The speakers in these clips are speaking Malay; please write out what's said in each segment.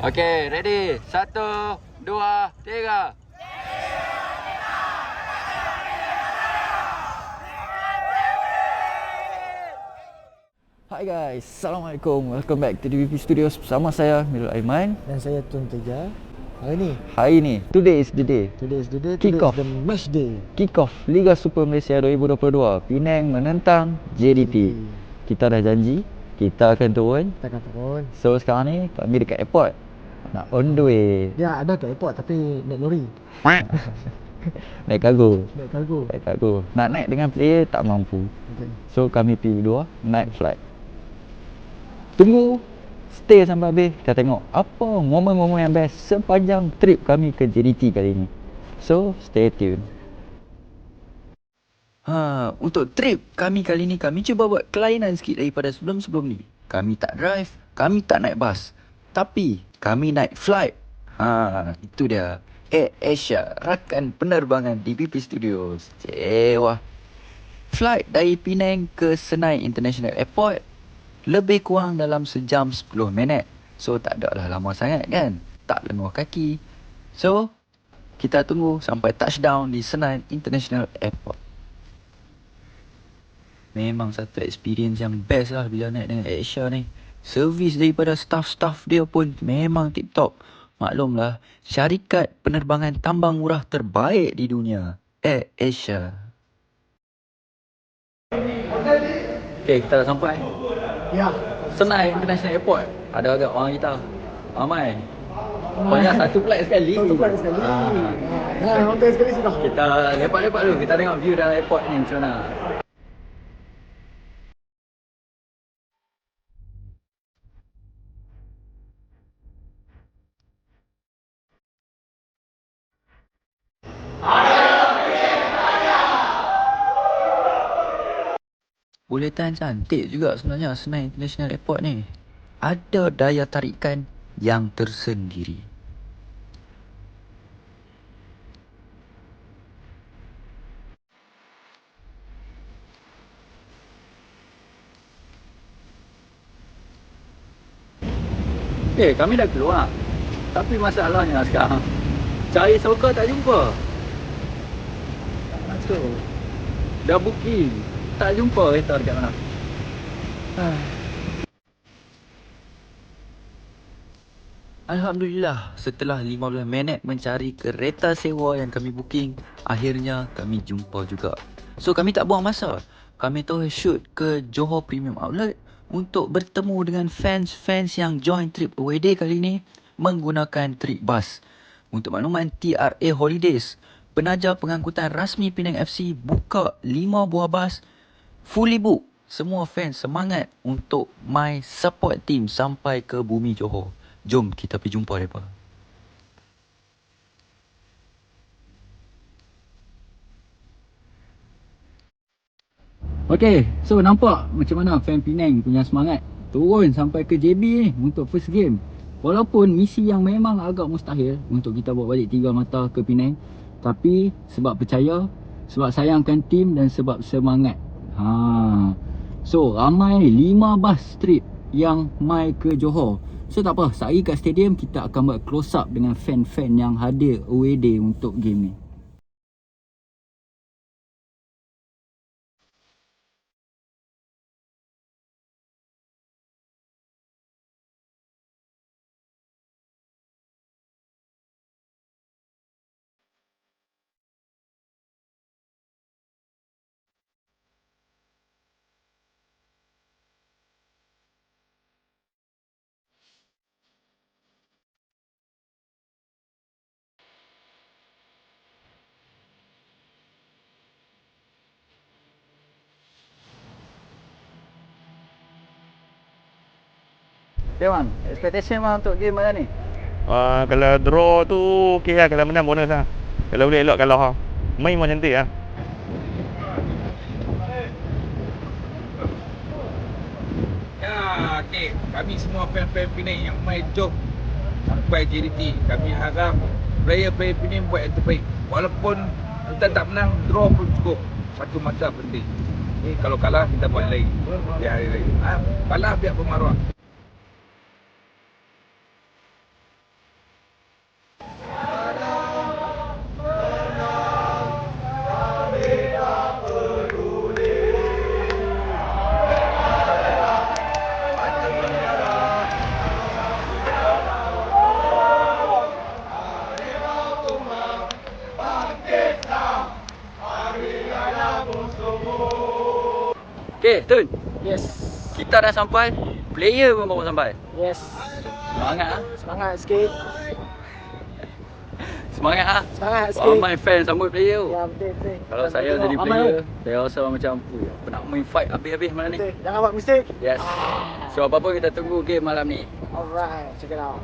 Okay, ready? Satu, dua, tiga. Hai guys, Assalamualaikum. Welcome back to DVP Studios Bersama saya Milul Aiman. Dan saya Tun Teja. Hari ni? Hari ni, today is the day. Today is the day Kick off. is the match day. Kick off Liga Super Malaysia 2022 Penang menentang JDT Kita dah janji Kita akan turun. Kita akan turun. So sekarang ni kami dekat airport Nak on the way. Dia ada kat airport tapi naik lori. Naik kargo. Naik kargo. Naik kargo. Nak naik dengan player tak mampu. Okay. So kami pilih dua Night flight. Tunggu. Stay sampai habis. Kita tengok Apa momen-momen yang best Sepanjang trip kami ke JDT kali ni So stay tune Ha, untuk trip kami kali ni kami cuba buat kelainan sikit daripada sebelum-sebelum ni. Kami tak drive, kami tak naik bas. Tapi kami naik flight. Ha, itu dia. Air Asia, rakan penerbangan DPP Studios. Cewa. Flight dari Penang ke Senai International Airport lebih kurang dalam sejam 10 minit. So tak ada lah lama sangat kan. Tak lenguh kaki. So kita tunggu sampai touchdown di Senai International Airport. Memang satu experience yang best lah bila naik dengan Asia ni. Servis daripada staff-staff dia pun memang tip top. Maklumlah, syarikat penerbangan tambang murah terbaik di dunia. Air Asia. Okay, kita dah sampai. Ya Senai International Airport. Ada agak orang kita. Ramai. Banyak satu flight sekali. Satu flight sekali Ah. Ha, hotel sekali sudah Kita lepak-lepak dulu. Kita tengok view dalam airport ni macam mana. Buletan cantik juga sebenarnya Senai International Airport ni. Ada daya tarikan yang tersendiri. Eh, kami dah keluar. Tapi masalahnya sekarang, cari soka tak jumpa. Tak masuk. Dah booking. Tak jumpa kereta dekat mana. Alhamdulillah, setelah 15 minit mencari kereta sewa yang kami booking, akhirnya kami jumpa juga. So kami tak buang masa. Kami terus shoot ke Johor Premium Outlet untuk bertemu dengan fans-fans yang join trip away day kali ni menggunakan trip bus. Untuk makluman TRA Holidays, penaja pengangkutan rasmi Penang FC buka 5 buah bas fully book. Semua fans semangat untuk my support team sampai ke bumi Johor. Jom kita pergi jumpa mereka. Okay, so nampak macam mana fan Penang punya semangat turun sampai ke JB ni untuk first game. Walaupun misi yang memang agak mustahil untuk kita bawa balik tiga mata ke Penang. Tapi sebab percaya, sebab sayangkan tim dan sebab semangat. Ha. So, ramai 5 bus trip yang mai ke Johor. So tak apa, sehari kat stadium kita akan buat close up dengan fan-fan yang hadir away day untuk game ni. Okay bang, expectation bang untuk game mana ni? Uh, kalau draw tu okey lah kalau menang bonus lah. Kalau boleh elok kalah lah. Main memang cantik lah. Ya, okey. Kami semua fan-fan Penang yang main jom sampai JDT. Kami harap player-player Penang buat yang terbaik. Walaupun kita tak menang, draw pun cukup. Satu masa penting. Okay, kalau kalah kita buat lagi. Di hari lain. Ha, kalah biar bermaruah. Tun, Yes. kita dah sampai. Player pun baru sampai. Yes. Semangat ah. Semangat sikit. Semangat ah. Semangat sikit. Ramai fans sambut player. Ya, betul, betul. Kalau saya jadi player, saya rasa macam apa nak main fight habis-habis malam ni. Betul. Jangan buat mistake. Yes. So apa pun kita tunggu game malam ni. Alright, check it out.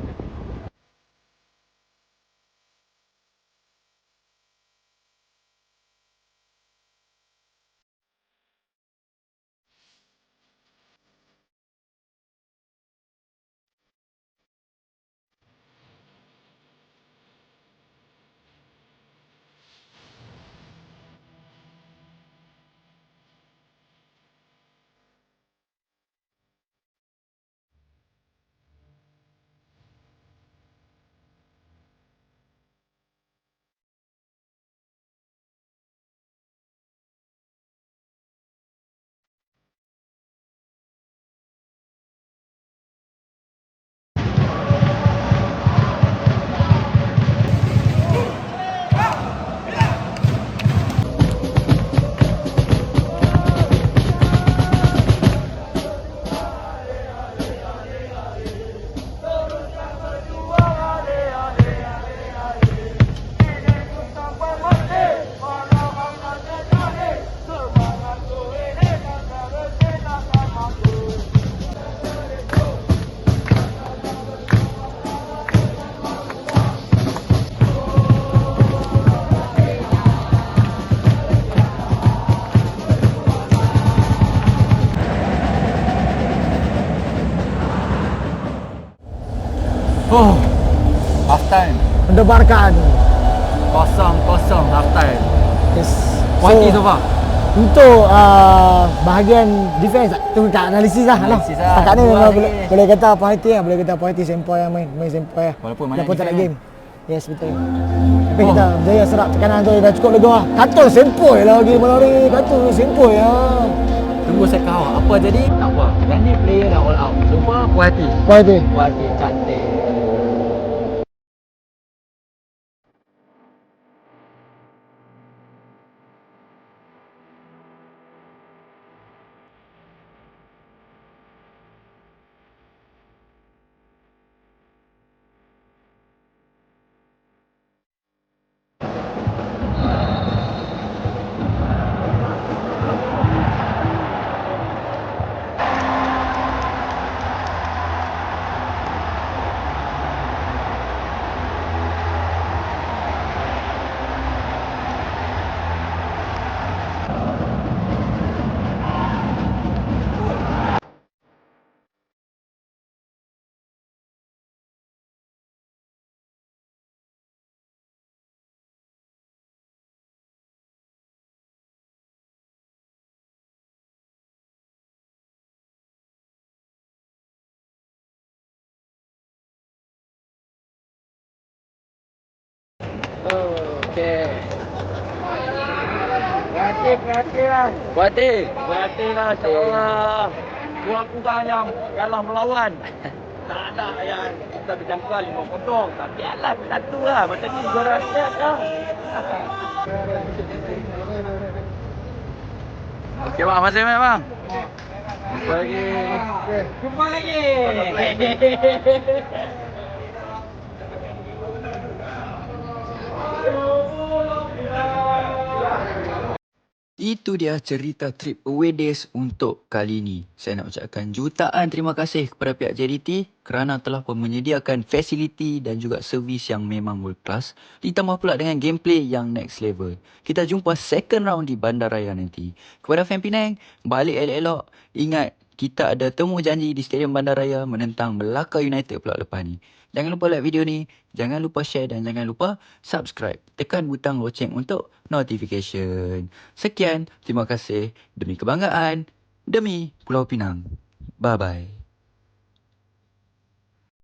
Oh, half time. Mendebarkan. Kosong-kosong half time. Yes. Kuanti so far. Untuk uh, bahagian defense tu kat analisis lah lah. Analisis lah. Setakat ni Dua memang boleh, boleh kata apa hati lah, boleh kata apa hati sempoi yang main, main sempoi lah. Walaupun banyak Walaupun tak defense game. Yes betul. Tapi Oh. kita berjaya serap tekanan tu dah cukup lega. Katul sempoi lah lagi malam ni. Katul sempoi lah. Tunggu saya kau apa jadi? Tak apa. Yang ni player dah all out. Semua puas hati. Apa hati? Puas hati cantik. Hati, hati lah. Puas hati. Puas hati lah insyaAllah. Kurang-kurang yang kalah melawan. tak ada yang kita berjangka lima potong. Tapi alah satu lah. Macam ni juara rakyat lah. Okey bang, masih banyak bang. Jumpa lagi. Jumpa lagi. Itu dia cerita trip away days untuk kali ini. Saya nak ucapkan jutaan terima kasih kepada pihak JDT kerana telah pun menyediakan fasiliti dan juga servis yang memang world class. Ditambah pula dengan gameplay yang next level. Kita jumpa second round di Bandaraya nanti. Kepada fan Penang, balik elok-elok. Ingat, kita ada temu janji di Stadium Bandaraya menentang Melaka United pula lepas ni. Jangan lupa like video ni, jangan lupa share dan jangan lupa subscribe. Tekan butang loceng untuk notification. Sekian, terima kasih. Demi kebanggaan, demi Pulau Pinang. Bye-bye.